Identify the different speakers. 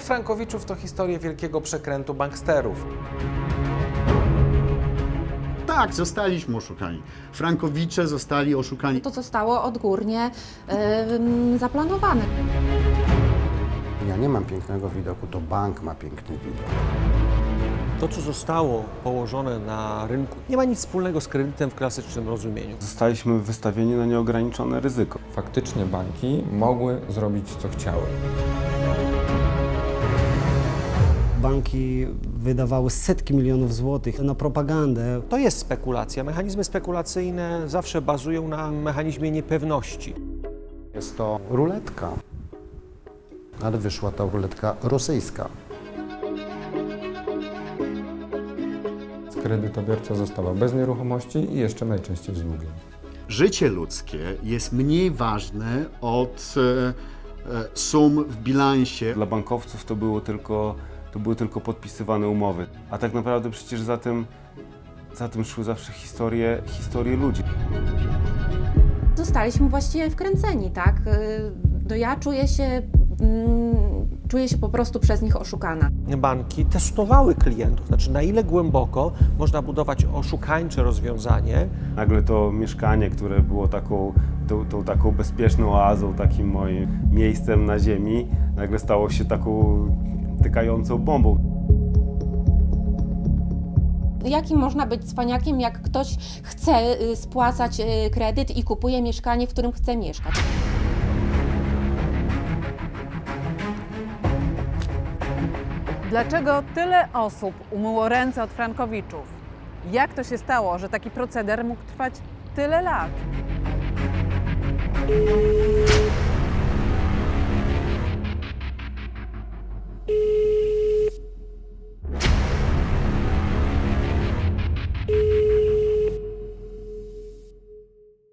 Speaker 1: Frankowiczów to historie wielkiego przekrętu banksterów.
Speaker 2: Tak, zostaliśmy oszukani. Frankowicze zostali oszukani.
Speaker 3: To zostało odgórnie em, zaplanowane.
Speaker 4: Ja nie mam pięknego widoku, to bank ma piękny widok.
Speaker 5: To, co zostało położone na rynku, nie ma nic wspólnego z kredytem w klasycznym rozumieniu.
Speaker 6: Zostaliśmy wystawieni na nieograniczone ryzyko.
Speaker 7: Faktycznie banki mogły zrobić co chciały.
Speaker 8: Banki wydawały setki milionów złotych na propagandę.
Speaker 5: To jest spekulacja. Mechanizmy spekulacyjne zawsze bazują na mechanizmie niepewności.
Speaker 4: Jest to ruletka, ale wyszła ta ruletka rosyjska.
Speaker 7: Kredytobiorca zostawał bez nieruchomości i jeszcze najczęściej z długiem.
Speaker 2: Życie ludzkie jest mniej ważne od e, e, sum w bilansie.
Speaker 6: Dla bankowców to, było tylko, to były tylko podpisywane umowy. A tak naprawdę przecież za tym, za tym szły zawsze historie, historie ludzi.
Speaker 3: Zostaliśmy właściwie wkręceni, tak? Y, No ja czuję się, mm, czuję się po prostu przez nich oszukana.
Speaker 5: Banki testowały klientów, znaczy na ile głęboko można budować oszukańcze rozwiązanie,
Speaker 6: Nagle to mieszkanie, które było taką, tą, tą taką bezpieczną oazą, takim moim miejscem na ziemi, nagle stało się taką tykającą bombą.
Speaker 3: Jakim można być cwaniakiem, jak ktoś chce y, spłacać y, kredyt i kupuje mieszkanie, w którym chce mieszkać?
Speaker 9: Dlaczego tyle osób umyło ręce od Frankowiczów? Jak to się stało, że taki proceder mógł trwać tyle lat?